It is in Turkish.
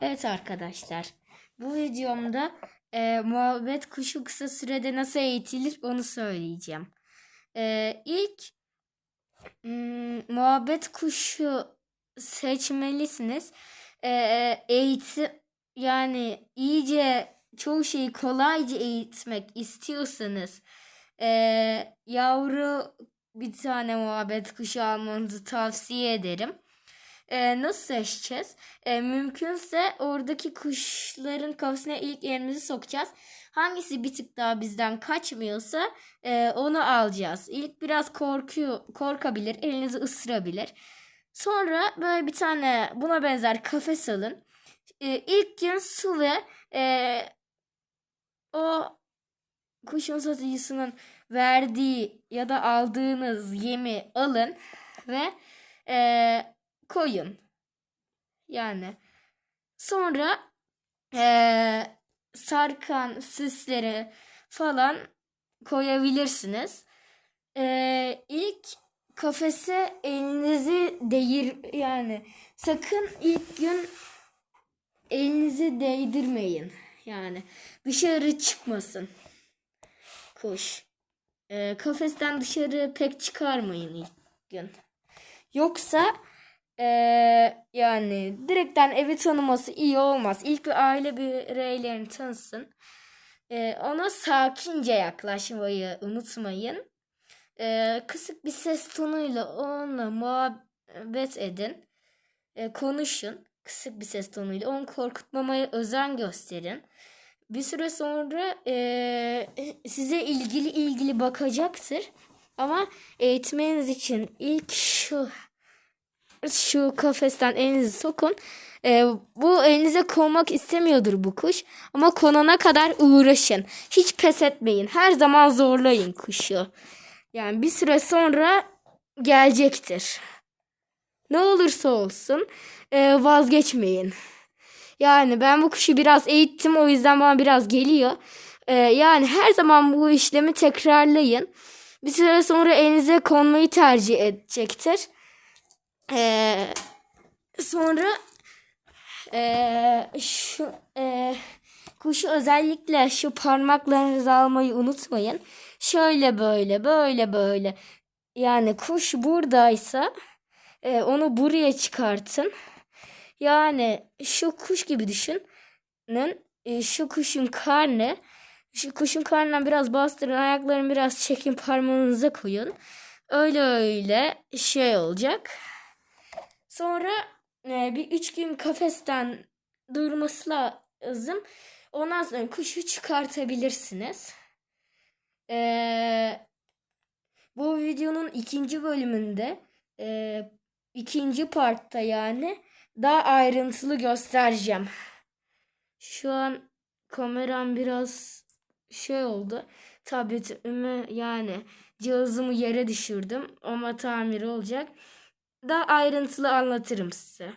Evet arkadaşlar. Bu videomda e, muhabbet kuşu kısa sürede nasıl eğitilir onu söyleyeceğim. E, ilk hmm, muhabbet kuşu seçmelisiniz. E, eğitim yani iyice çoğu şeyi kolayca eğitmek istiyorsanız e, yavru bir tane muhabbet kuşu almanızı tavsiye ederim. E, nasıl seçeceğiz? E, mümkünse oradaki kuşların kafasına ilk elimizi sokacağız. Hangisi bir tık daha bizden kaçmıyorsa e, onu alacağız. İlk biraz korkuyor, korkabilir, elinizi ısırabilir. Sonra böyle bir tane buna benzer kafes alın. E, ilk gün su ve e, o kuşun satıcısının verdiği ya da aldığınız yemi alın ve e, koyun. Yani sonra e, sarkan süsleri falan koyabilirsiniz. E, ilk kafese elinizi değir yani sakın ilk gün elinizi değdirmeyin. Yani dışarı çıkmasın kuş. E, kafesten dışarı pek çıkarmayın ilk gün. Yoksa e, yani direkten evi tanıması iyi olmaz. İlk bir aile bireylerini tanısın. E, ona sakince yaklaşmayı unutmayın. E, kısık bir ses tonuyla onunla muhabbet edin. E, konuşun. Kısık bir ses tonuyla. Onu korkutmamaya özen gösterin. Bir süre sonra e, size ilgili ilgili bakacaktır. Ama eğitmeniz için ilk şu şu kafesten elinizi sokun. E, bu elinize konmak istemiyordur bu kuş. Ama konana kadar uğraşın. Hiç pes etmeyin. Her zaman zorlayın kuşu. Yani bir süre sonra gelecektir. Ne olursa olsun e, vazgeçmeyin. Yani ben bu kuşu biraz eğittim o yüzden bana biraz geliyor. E, yani her zaman bu işlemi tekrarlayın. Bir süre sonra elinize konmayı tercih edecektir. Ee, sonra e, şu e, kuşu özellikle şu parmaklarınızı almayı unutmayın. Şöyle böyle böyle böyle. Yani kuş buradaysa e, onu buraya çıkartın. Yani şu kuş gibi düşünün. E, şu kuşun karnı şu kuşun karnından biraz bastırın. Ayaklarını biraz çekin parmağınıza koyun. Öyle öyle şey olacak. Sonra e, bir üç gün kafesten durması lazım. Ondan sonra kuşu çıkartabilirsiniz. E, bu videonun ikinci bölümünde e, ikinci partta yani daha ayrıntılı göstereceğim. Şu an kameram biraz şey oldu. Tabletimi yani cihazımı yere düşürdüm. Ama tamiri olacak daha ayrıntılı anlatırım size.